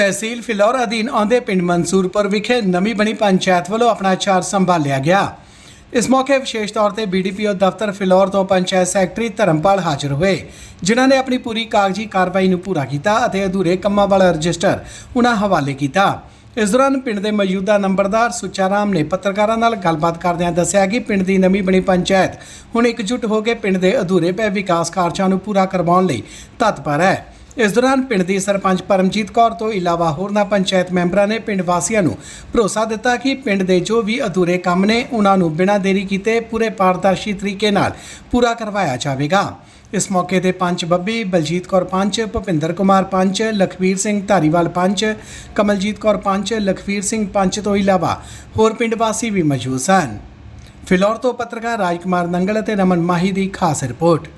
ਤਹਿਸੀਲ ਫਿਲੌਰ ਅਧੀਨ ਆਉਂਦੇ ਪਿੰਡ ਮਨਸੂਰਪੁਰ ਵਿਖੇ ਨਵੀਂ ਬਣੀ ਪੰਚਾਇਤ ਵੱਲੋਂ ਆਪਣਾ ਚਾਰ ਸੰਭਾਲਿਆ ਗਿਆ। ਇਸ ਮੌਕੇ ਵਿਸ਼ੇਸ਼ ਤੌਰ ਤੇ ਬੀਡੀਪੀਓ ਦਫ਼ਤਰ ਫਿਲੌਰ ਤੋਂ ਪੰਚਾਇਤ ਸੈਕਟਰੀ ਧਰਮਪਾਲ ਹਾਜ਼ਰ ਹੋਏ, ਜਿਨ੍ਹਾਂ ਨੇ ਆਪਣੀ ਪੂਰੀ ਕਾਗਜ਼ੀ ਕਾਰਵਾਈ ਨੂੰ ਪੂਰਾ ਕੀਤਾ ਅਤੇ ਅਧੂਰੇ ਕੰਮਾਂ ਵਾਲਾ ਰਜਿਸਟਰ ਉਹਨਾਂ ਹਵਾਲੇ ਕੀਤਾ। ਇਸ ਦੌਰਾਨ ਪਿੰਡ ਦੇ ਮੌਜੂਦਾ ਨੰਬਰਦਾਰ ਸੁਚਾਰਾਮ ਨੇ ਪੱਤਰਕਾਰਾਂ ਨਾਲ ਗੱਲਬਾਤ ਕਰਦਿਆਂ ਦੱਸਿਆ ਕਿ ਪਿੰਡ ਦੀ ਨਵੀਂ ਬਣੀ ਪੰਚਾਇਤ ਹੁਣ ਇਕਜੁੱਟ ਹੋ ਕੇ ਪਿੰਡ ਦੇ ਅਧੂਰੇ ਪਏ ਵਿਕਾਸ ਕਾਰਜਾਂ ਨੂੰ ਪੂਰਾ ਕਰਵਾਉਣ ਲਈ ਤਤਪਰ ਹੈ। ਇਸ ਦੌਰਾਨ ਪਿੰਡ ਦੀ ਸਰਪੰਚ ਪਰਮਜੀਤ ਕੌਰ ਤੋਂ ਇਲਾਵਾ ਹੋਰਨਾਂ ਪੰਚਾਇਤ ਮੈਂਬਰਾਂ ਨੇ ਪਿੰਡ ਵਾਸੀਆਂ ਨੂੰ ਭਰੋਸਾ ਦਿੱਤਾ ਕਿ ਪਿੰਡ ਦੇ ਜੋ ਵੀ ਅਧੂਰੇ ਕੰਮ ਨੇ, ਉਹਨਾਂ ਨੂੰ ਬਿਨਾਂ ਦੇਰੀ ਕੀਤੇ ਪੂਰੇ ਪਾਰਦਰਸ਼ੀ ਤਰੀਕੇ ਨਾਲ ਪੂਰਾ ਕਰਵਾਇਆ ਜਾਵੇਗਾ। ਇਸ ਮੌਕੇ ਤੇ ਪੰਚ ਬੱਬੀ, ਬਲਜੀਤ ਕੌਰ ਪੰਚ, ਭੁਪਿੰਦਰ ਕੁਮਾਰ ਪੰਚ, ਲਖਵੀਰ ਸਿੰਘ ਧਾਰੀਵਾਲ ਪੰਚ, ਕਮਲਜੀਤ ਕੌਰ ਪੰਚ, ਲਖਵੀਰ ਸਿੰਘ ਪੰਚ ਤੋਂ ਇਲਾਵਾ ਹੋਰ ਪਿੰਡ ਵਾਸੀ ਵੀ ਮੌਜੂਦ ਸਨ। ਫਿਲੌਰ ਤੋਂ ਪੱਤਰਕਾਰ ਰਾਜਕੁਮਾਰ ਨੰਗਲ ਅਤੇ ਰਮਨ ਮਾਹੀ ਦੀ ਖਾਸ ਰਿਪੋਰਟ।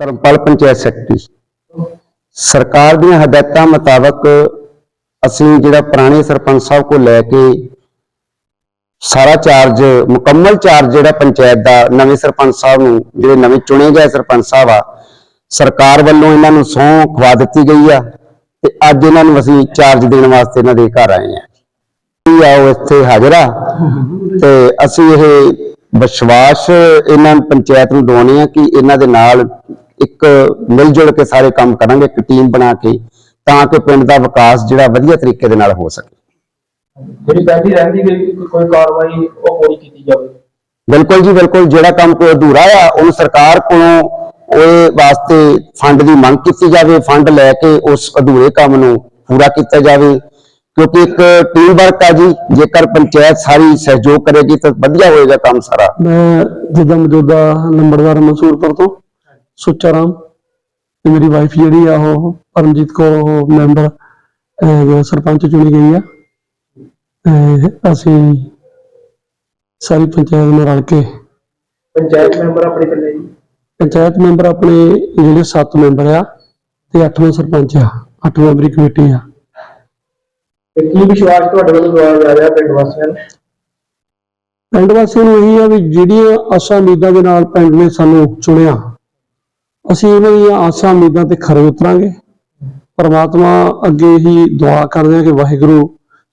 ਧਰਮਪਾਲ ਪੰਚਾਇਤ ਸੈਕਟਰੀ ਸਰਕਾਰ ਦੀਆਂ ਹਦਾਇਤਾਂ ਮੁਤਾਬਕ ਅਸੀਂ ਜਿਹੜਾ ਪੁਰਾਣੇ ਸਰਪੰਚ ਸਾਹਿਬ ਕੋ ਲੈ ਕੇ ਸਾਰਾ ਚਾਰਜ, ਮੁਕੰਮਲ ਚਾਰਜ ਜਿਹੜਾ ਪੰਚਾਇਤ ਦਾ ਨਵੇਂ ਸਰਪੰਚ ਸਾਹਿਬ ਨੂੰ, ਜਿਹੜੇ ਨਵੇਂ ਚੁਣੇ ਗਏ ਸਰਪੰਚ ਸਾਹਿਬ ਆ, ਸਰਕਾਰ ਵੱਲੋਂ ਇਹਨਾਂ ਨੂੰ ਸਹੁੰ ਖਵਾ ਦਿੱਤੀ ਗਈ ਆ ਤੇ ਅੱਜ ਇਹਨਾਂ ਨੂੰ ਅਸੀਂ ਚਾਰਜ ਦੇਣ ਵਾਸਤੇ ਇਹਨਾਂ ਦੇ ਘਰ ਆਏ ਆ। ਕੀ ਆ ਇੱਥੇ ਹਾਜ਼ਰ ਆ ਤੇ ਅਸੀਂ ਇਹ ਵਿਸ਼ਵਾਸ ਇਹਨਾਂ ਪੰਚਾਇਤ ਨੂੰ ਦਵਾਉਣੇ ਆ ਕਿ ਇਹਨਾਂ ਦੇ ਨਾਲ ਇੱਕ ਮਿਲ ਜੁਲ ਕੇ ਸਾਰੇ ਕੰਮ ਕਰਾਂਗੇ ਇੱਕ ਟੀਮ ਬਣਾ ਕੇ ਤਾਂ ਕਿ ਪਿੰਡ ਦਾ ਵਿਕਾਸ ਜਿਹੜਾ ਵਧੀਆ ਤਰੀਕੇ ਦੇ ਨਾਲ ਹੋ ਸਕੇ। ਜਿਹੜੀ ਪਹਿਲੀ ਰਹਿੰਦੀ ਗਈ ਕੋਈ- ਕੋਈ ਕਾਰਵਾਈ ਉਹ ਪੂਰੀ ਕੀਤੀ ਜਾਵੇ? ਬਿਲਕੁਲ ਜੀ ਬਿਲਕੁਲ। ਜਿਹੜਾ ਕੰਮ ਕੋਈ ਅਧੂਰਾ ਆ ਉਹਨੂੰ ਸਰਕਾਰ ਕੋਲੋਂ ਉਹਦੇ ਵਾਸਤੇ ਫੰਡ ਦੀ ਮੰਗ ਕੀਤੀ ਜਾਵੇ ਫੰਡ ਲੈ ਕੇ ਉਸ ਅਧੂਰੇ ਕੰਮ ਨੂੰ ਪੂਰਾ ਕੀਤਾ ਜਾਵੇ। ਕਿਉਂਕਿ ਇੱਕ ਟੀਮ ਵਰਕ ਆ ਜੀ ਜੇਕਰ ਪੰਚਾਇਤ ਸਾਰੀ ਸਹਿਯੋਗ ਕਰੇਗੀ ਤਾਂ ਵਧੀਆ ਹੋਏਗਾ ਕੰਮ ਸਾਰਾ। ਮੈਂ ਜਿੱਦਾਂ ਮੌਜੂਦਾ ਨੰਬਰਦਾਰ ਮਨਸੂਰਪੁਰ ਤੋਂ। ਸੁੱਚਾ ਰਾਮ ਤੇ ਮੇਰੀ ਵਾਈਫ ਜਿਹੜੀ ਆ ਉਹ ਪਰਮਜੀਤ ਕੌਰ ਉਹ ਮੈਂਬਰ ਸਰਪੰਚ ਚੁਣੀ ਗਈ ਆ। ਅਸੀਂ ਸਾਰੀ ਪੰਚਾਇਤ ਨਾਲ ਰਲ ਕੇ ਪੰਚਾਇਤ ਮੈਂਬਰ ਆਪਣੇ ਕੱਲੇ ਜੀ ਪੰਚਾਇਤ ਮੈਂਬਰ ਆਪਣੇ ਜਿਹੜੇ 7 ਮੈਂਬਰ ਆ ਤੇ 8ਵਾਂ ਸਰਪੰਚ ਆ 8 ਮੈਂਬਰੀ ਕਮੇਟੀ ਆ। ਤੇ ਕੀ ਵਿਸ਼ਵਾਸ ਤੁਹਾਡੇ ਵੱਲੋਂ ਦਵਾਇਆ ਜਾ ਰਿਹਾ ਪਿੰਡ ਵਾਸੀਆਂ ਨੂੰ? ਪਿੰਡ ਵਾਸੀਆਂ ਨੂੰ ਇਹੀ ਆ ਵੀ ਜਿਹੜੀਆਂ ਆਸਾਂ ਉਮੀਦਾਂ ਦੇ ਨਾਲ ਪਿੰਡ ਨੇ ਸਾਨੂੰ ਚੁਣਿਆ ਅਸੀਂ ਉਹਨਾਂ ਦੀਆਂ ਆਸਾਂ ਉਮੀਦਾਂ ਤੇ ਖਰੇ ਉਤਰਾਂਗੇ। ਪਰਮਾਤਮਾ ਅੱਗੇ ਹੀ ਦੁਆ ਕਰਦੇ ਹਾਂ ਕਿ ਵਾਹਿਗੁਰੂ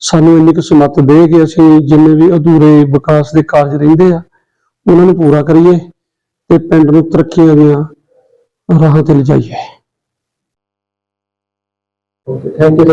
ਸਾਨੂੰ ਇੰਨੀ ਕੁ ਸਮੱਤ ਦੇ ਕਿ ਅਸੀਂ ਜਿੰਨੇ ਵੀ ਅਧੂਰੇ ਵਿਕਾਸ ਦੇ ਕਾਰਜ ਰਹਿੰਦੇ ਆ, ਉਹਨਾਂ ਨੂੰ ਪੂਰਾ ਕਰੀਏ ਤੇ ਪਿੰਡ ਨੂੰ ਤਰੱਕੀਆਂ ਦੀਆਂ ਰਾਹਾਂ ਤੇ ਲਿਜਾਈਏ। Okay thank you